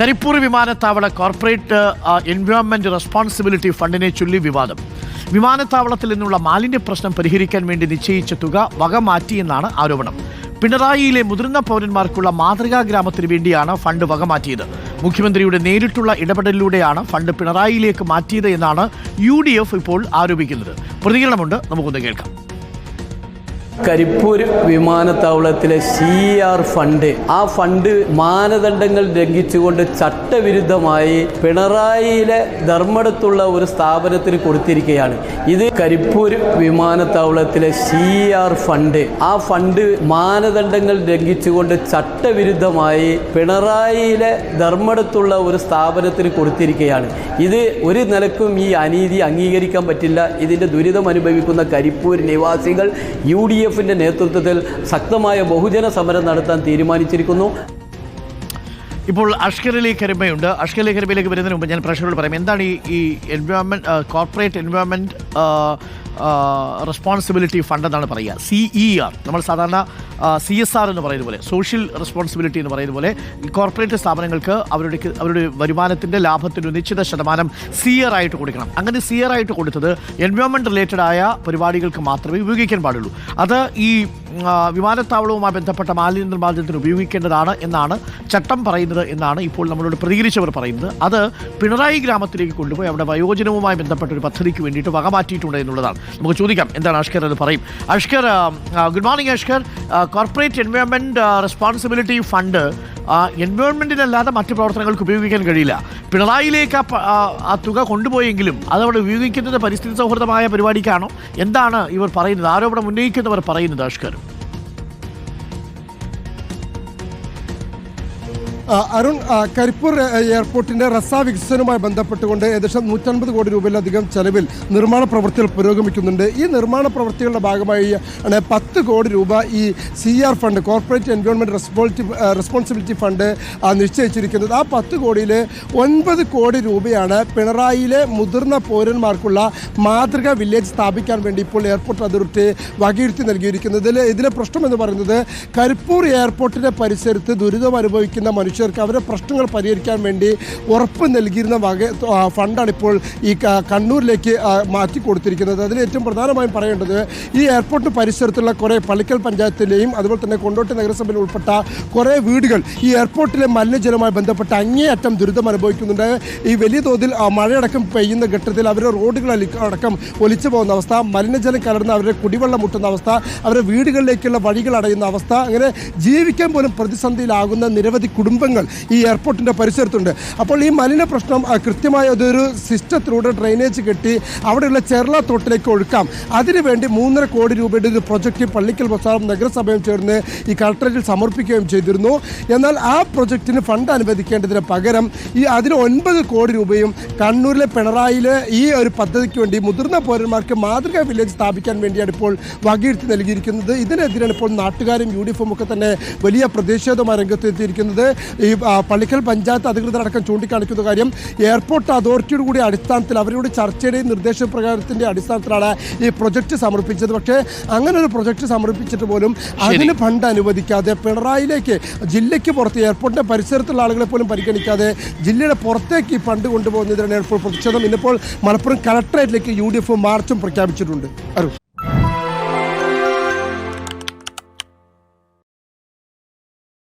കരിപ്പൂർ വിമാനത്താവള corporate environment responsibility ഫണ്ടിനെ ചൊല്ലി വിവാദം. വിമാനത്താവളത്തിൽ നിന്നുള്ള മാലിന്യ പ്രശ്നം പരിഹരിക്കാൻ വേണ്ടി നിശ്ചയിച്ച തുക വക മാറ്റിയെന്നാണ് ആരോപണം. പിണറായിയിലെ മുതിർന്ന പൗരന്മാർക്കുള്ള മാതൃകാ ഗ്രാമത്തിന് വേണ്ടിയാണ് ഫണ്ട് വകമാറ്റിയത് മുഖ്യമന്ത്രിയുടെ നേരിട്ടുള്ള ഇടപെടലിലൂടെയാണ് ഫണ്ട് പിണറായിയിലേക്ക് മാറ്റിയത് എന്നാണ് യു ഇപ്പോൾ ആരോപിക്കുന്നത്. പ്രതികരണമുണ്ട് നമുക്കൊന്ന് കേൾക്കാം. കരിപ്പൂർ വിമാനത്താവളത്തിലെ സി ആർ ഫണ്ട് ആ ഫണ്ട് മാനദണ്ഡങ്ങൾ ലംഘിച്ചുകൊണ്ട് ചട്ടവിരുദ്ധമായി പിണറായിയിലെ ധർമ്മടത്തുള്ള ഒരു സ്ഥാപനത്തിന് കൊടുത്തിരിക്കുകയാണ്. ഇത് കരിപ്പൂർ വിമാനത്താവളത്തിലെ സി ആർ ഫണ്ട് ആ ഫണ്ട് മാനദണ്ഡങ്ങൾ ലംഘിച്ചുകൊണ്ട് ചട്ടവിരുദ്ധമായി പിണറായിയിലെ ധർമ്മടത്തുള്ള ഒരു സ്ഥാപനത്തിന് കൊടുത്തിരിക്കുകയാണ്. ഇത് ഒരു നിലക്കും ഈ അനീതി അംഗീകരിക്കാൻ പറ്റില്ല. ഇതിന്റെ ദുരിതം അനുഭവിക്കുന്ന കരിപ്പൂർ നിവാസികൾ യു ഡി എഫിന്റെ നേതൃത്വത്തിൽ ശക്തമായ ബഹുജന സമരം നടത്താൻ തീരുമാനിച്ചിരിക്കുന്നു. ഇപ്പോൾ അഷ്കറിലെ കരിമയുണ്ട്. അഷ്കറിലെ കരിമയിലേക്ക് വരുന്നതിന് മുമ്പ് ഞാൻ പ്രേക്ഷകരോട് പറയാം. എന്താണ് ഈ ഈ environment corporate environment responsibility fund എന്നാണ് പറയുക. സി ഇ ആർ നമ്മൾ സാധാരണ സി എസ് ആർ എന്ന് പറയുന്ന പോലെ സോഷ്യൽ റെസ്പോൺസിബിലിറ്റി എന്ന് പറയുന്ന പോലെ കോർപ്പറേറ്റ് സ്ഥാപനങ്ങൾക്ക് അവരുടെ അവരുടെ വരുമാനത്തിന്റെ ലാഭത്തിന്റെ ഒരു നിശ്ചിത ശതമാനം സി ആർ ആയിട്ട് കൊടുക്കണം. അങ്ങനെ സി ആർ ആയിട്ട് കൊടുത്തത് എൻവയോൺമെന്റ് റിലേറ്റഡ് ആയ പരിപാടികൾക്ക് മാത്രമേ ഉപയോഗിക്കാൻ പാടുള്ളൂ. അത് ഈ വിമാനത്താവളവുമായി ബന്ധപ്പെട്ട മാലിന്യ നിർമ്മാർജനത്തിന് ഉപയോഗിക്കേണ്ടതാണ് എന്നാണ് ചട്ടം പറയുന്നത് എന്നാണ് ഇപ്പോൾ നമ്മളോട് പ്രതികരിച്ചവർ പറയുന്നത്. അത് പിണറായി ഗ്രാമത്തിലേക്ക് കൊണ്ടുപോയി അവിടെ വയോജനവുമായി ബന്ധപ്പെട്ട ഒരു പദ്ധതിക്ക് വേണ്ടിയിട്ട് വകമാറ്റിയിട്ടുണ്ട് എന്നുള്ളതാണ്. നമുക്ക് ചോദിക്കാം എന്താണ് അഷ്കർ എന്ന് പറയും. Ashkar good morning Ashkar corporate environment responsibility fund എൻവയോൺമെന്റിനല്ലാതെ മറ്റു പ്രവർത്തനങ്ങൾക്ക് ഉപയോഗിക്കാൻ കഴിയില്ല. പിണറായിലേക്ക് ആ തുക കൊണ്ടുപോയെങ്കിലും അതവിടെ ഉപയോഗിക്കുന്നത് പരിസ്ഥിതി സൗഹൃദമായ പരിപാടിക്കാണോ? എന്താണ് ഇവർ പറയുന്നത്? ആരോപണം ഉന്നയിക്കുന്നവർ പറയുന്നത് അഷ്കർ അരുൺ കരിപ്പൂർ എയർപോർട്ടിന്റെ റസ വികസനവുമായി ബന്ധപ്പെട്ടുകൊണ്ട് ഏകദേശം നൂറ്റൻപത് കോടി രൂപയിലധികം ചെലവിൽ നിർമ്മാണ പ്രവൃത്തികൾ പുരോഗമിക്കുന്നുണ്ട്. ഈ നിർമ്മാണ പ്രവൃത്തികളുടെ ഭാഗമായി ആണ് പത്ത് കോടി രൂപ ഈ C R fund corporate environment responsibility responsibility fund നിശ്ചയിച്ചിരിക്കുന്നത്. ആ പത്ത് കോടിയിൽ ഒൻപത് കോടി രൂപയാണ് പിണറായിയിലെ മുതിർന്ന പൗരന്മാർക്കുള്ള മാതൃകാ വില്ലേജ് സ്ഥാപിക്കാൻ വേണ്ടി ഇപ്പോൾ എയർപോർട്ട് അതോറിറ്റി വകയിരുത്തി നൽകിയിരിക്കുന്നത്. ഇതിൽ ഇതിലെ പ്രശ്നം എന്ന് പറയുന്നത് കരിപ്പൂർ എയർപോർട്ടിന്റെ പരിസരത്ത് ദുരിതം അനുഭവിക്കുന്ന മനുഷ്യർക്ക് അവരുടെ പ്രശ്നങ്ങൾ പരിഹരിക്കാൻ വേണ്ടി ഉറപ്പ് നൽകിയിരുന്ന വക ഫണ്ടാണ് ഇപ്പോൾ ഈ കണ്ണൂരിലേക്ക് മാറ്റി കൊടുത്തിരിക്കുന്നത്. അതിൽ ഏറ്റവും പ്രധാനമായും പറയേണ്ടത് ഈ എയർപോർട്ട് പരിസരത്തുള്ള കുറേ പള്ളിക്കൽ പഞ്ചായത്തിലെയും അതുപോലെ തന്നെ കൊണ്ടോട്ടി നഗരസഭയിൽ ഉൾപ്പെട്ട കുറേ വീടുകൾ ഈ എയർപോർട്ടിലെ മലിനജലവുമായി ബന്ധപ്പെട്ട് അങ്ങേയറ്റം ദുരിതം അനുഭവിക്കുന്നുണ്ട്. ഈ വലിയ തോതിൽ മഴയടക്കം പെയ്യുന്ന ഘട്ടത്തിൽ അവരുടെ റോഡുകൾ അടക്കം ഒലിച്ചു പോകുന്ന അവസ്ഥ മലിനജലം കലർന്ന് അവരുടെ കുടിവെള്ളം മുട്ടുന്ന അവസ്ഥ അവരുടെ വീടുകളിലേക്കുള്ള വഴികൾ അടയുന്ന അവസ്ഥ അങ്ങനെ ജീവിക്കാൻ പോലും പ്രതിസന്ധിയിലാകുന്ന നിരവധി കുടുംബങ്ങൾ ഈ എയർപോർട്ടിന്റെ പരിസരത്തുണ്ട്. അപ്പോൾ ഈ മലിന പ്രശ്നം കൃത്യമായ അതൊരു സിസ്റ്റത്തിലൂടെ ഡ്രെയിനേജ് കെട്ടി അവിടെയുള്ള ചെറുള തോട്ടിലേക്ക് ഒഴുക്കാം. അതിനുവേണ്ടി മൂന്നര കോടി രൂപയുടെ ഒരു പ്രൊജക്റ്റ് പള്ളിക്കൽ ബസാറും നഗരസഭയും ചേർന്ന് ഈ കളക്ടറേറ്റിൽ സമർപ്പിക്കുകയും ചെയ്തിരുന്നു. എന്നാൽ ആ പ്രൊജക്റ്റിന് ഫണ്ട് അനുവദിക്കേണ്ടതിന് പകരം ഈ അതിന് ഒൻപത് കോടി രൂപയും കണ്ണൂരിലെ പിണറായിയിലെ ഈ ഒരു പദ്ധതിക്ക് വേണ്ടി മുതിർന്ന പൗരന്മാർക്ക് മാതൃകാ വില്ലേജ് സ്ഥാപിക്കാൻ വേണ്ടിയാണ് ഇപ്പോൾ വകയിരുത്തി നൽകിയിരിക്കുന്നത്. ഇതിനെതിരാണ് ഇപ്പോൾ നാട്ടുകാരും യു ഡി എഫും ഒക്കെ തന്നെ വലിയ പ്രതിഷേധമായി രംഗത്തെത്തിയിരിക്കുന്നത്. ഈ പള്ളിക്കൽ പഞ്ചായത്ത് അധികൃതരടക്കം ചൂണ്ടിക്കാണിക്കുന്ന കാര്യം എയർപോർട്ട് അതോറിറ്റിയുടെ കൂടി അടിസ്ഥാനത്തിൽ അവരുടെ ചർച്ചയുടെയും നിർദ്ദേശപ്രകാരത്തിന്റെ അടിസ്ഥാനത്തിലാണ് ഈ പ്രൊജക്ട് സമർപ്പിച്ചത്. പക്ഷേ അങ്ങനെ ഒരു പ്രൊജക്ട് സമർപ്പിച്ചിട്ട് പോലും അതിന് ഫണ്ട് അനുവദിക്കാതെ പിണറായിലേക്ക് ജില്ലയ്ക്ക് പുറത്ത് എയർപോർട്ടിന്റെ പരിസരത്തുള്ള ആളുകളെ പോലും പരിഗണിക്കാതെ ജില്ലയുടെ പുറത്തേക്ക് ഈ ഫണ്ട് കൊണ്ടുപോകുന്നതിനാണ് ഇപ്പോൾ പ്രതിഷേധം. ഇന്നിപ്പോൾ മലപ്പുറം കളക്ടറേറ്റിലേക്ക് യു ഡി എഫ് മാർച്ചും പ്രഖ്യാപിച്ചിട്ടുണ്ട്. അരുൺ.